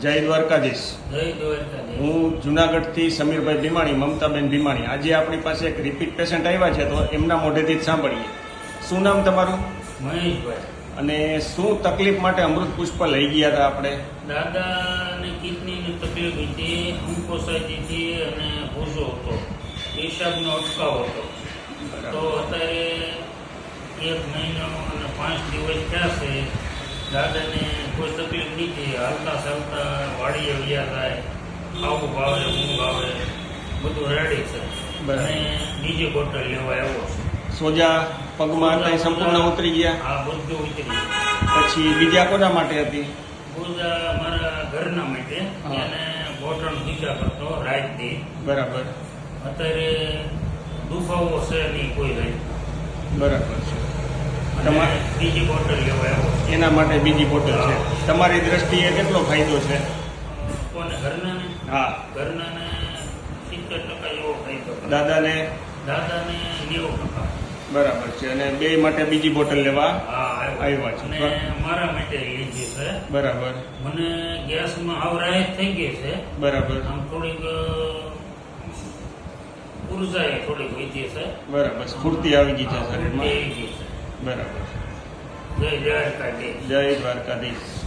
જય દ્વારકાધીશ. હું જુનાગઢથી સમીરભાઈ ભીમાણી મમતાબેન ભીમાણી. આજે આપણી પાસે એક રિપીટ પેશન્ટ આવ્યા છે તો એમના મોઢેથી જ સાંભળીએ. શું નામ તમારું? મહેશભાઈ. અને શું તકલીફ માટે અમૃત પુષ્પ લઈ ગયા હતા આપણે? દાદાને કિડનીની તકલીફ હતી અંકોસાઈ હતી અને ભૂસો હતો પેશાબનો અટકાવ હતો. તો અત્યારે એક મહિનો અને પાંચ દિવસ થયા છે દાદાને કોઈ તકલીફ નથી હાલતા ચાલતા વાડીએ વ્યા થાય ખાવું ભાવે ઊંઘ આવે બધું રેડી છે. અને બીજી બોટલ લેવા આવ્યો સોજા પગમાં હતા સંપૂર્ણ ઉતરી ગયા? આ બધું ઉતરી ગયું. પછી બીજા કોના માટે હતી? બોજા મારા ઘરના માટે. અને બોટલ પીછા કરતો રાત બરાબર. અત્યારે દુખાવો છે નહીં કોઈ રહી બરાબર છે. તમારે બીજી બોટલ લેવા આવ્યો એના માટે બીજી બોટલ છે. તમારી દ્રષ્ટિએ કેટલો ફાયદો છે? કોને? ઘરના હા. ઘરનાને સિત્તેર ટકા એવો ફાયદો. દાદાને? દાદાને નેવું ટકા. બરાબર છે. અને બે માટે બીજી બોટલ લેવા હા આવ્યા. છે. મારા માટે લીધી છે. બરાબર. મને ગેસમાં આવરાય થઈ ગઈ છે. બરાબર. આમ થોડીક ઊર્જા થોડીક વધી છે. બરાબર સ્ફૂર્તિ આવી ગઈ છે શરીરમાં. થઈ ગઈ છે. બરાબર. જય દ્વારકાધીશ. જય દ્વારકાધીશ.